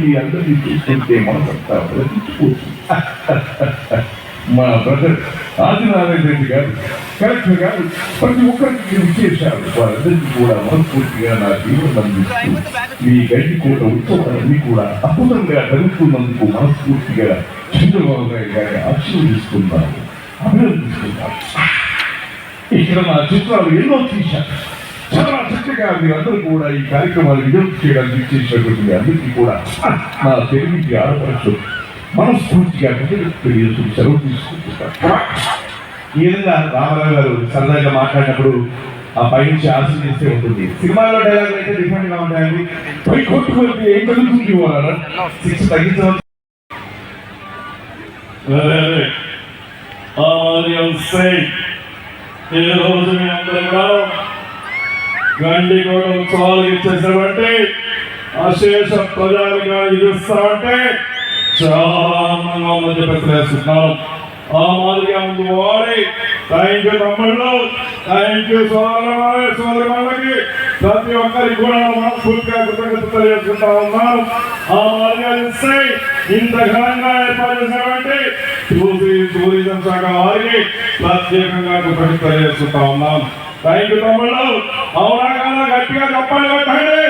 మీ అందరినీ చూస్తుంటే మనసంతా బ్రతికిపోతుంది మా బ్రదర్ ఆదినారాయణ రెడ్డి గారు కలెక్టర్ గారు ప్రతి ఒక్కరికి విశేషాలు. వారందరికీ కూడా మనస్ఫూర్తిగా నా జీవనం అందిస్తూ మీ గడ్డి కోట ఉత్సవాలన్నీ కూడా అద్భుతంగా జరుగుతున్నందుకు మనస్ఫూర్తిగా చంద్రబాబు నాయుడు గారిని ఆశీర్వదిస్తున్నాను. అభినందిస్తున్నాను. ఇక్కడ నా చిత్రాలు ఎన్నో తీశాను చాలా చక్కగా మీరందరూ కూడా ఈ కార్యక్రమాలు విజయం చేయడానికి ఇచ్చేసినటువంటి మీ అందరికీ కూడా నా తెలివికి ఆడపడుచు మనస్ఫూర్తిగా తెలియజేస్తూ సెలవు తీసుకుంటున్నాను. ఈ విధంగా రామారావు గారు సరదాగా మాట్లాడినప్పుడు ఆ పై నుంచి ఆశీర్వదిస్తే ఉంటుంది. సినిమాలో డైలాగ్ అయితే డిఫరెంట్గా ఉంటాయండి. పై కొట్టుకుంటే ఏం కలుగుతుంది వాళ్ళ సిక్స్ తగ్గించవచ్చు ఈ రోజు మీ అందరూ కూడా గండి కూడా ఉత్సవాలు ఇచ్చేసామంటే అశేష ప్రజాలుగా ఇస్తామంటే చాలా ఆనందంగా ఉందని చెప్పి తెలియజేస్తున్నాం ఆ మాదిరిగా ముందు పోవాలి థ్యాంక్ యూ తమ్ముళ్ళు. థ్యాంక్ యూ సోదర సోదరులకి ప్రతి ఒక్కరికి కూడా మనస్ఫూర్తిగా కృతజ్ఞత తెలియజేసుకుంటా ఉన్నాం ఆ మాదిరిగా ఇస్తే ఇంత ఘనంగా ఏర్పాటు చేసినటువంటి టూరిజం శాఖ వారికి ప్రత్యేకంగా కృతజ్ఞత తెలియజేసుకుంటా ఉన్నాం థ్యాంక్ యూ తమ్ముళ్ళు అవునా కాదా గట్టిగా చెప్పండి కొట్టండి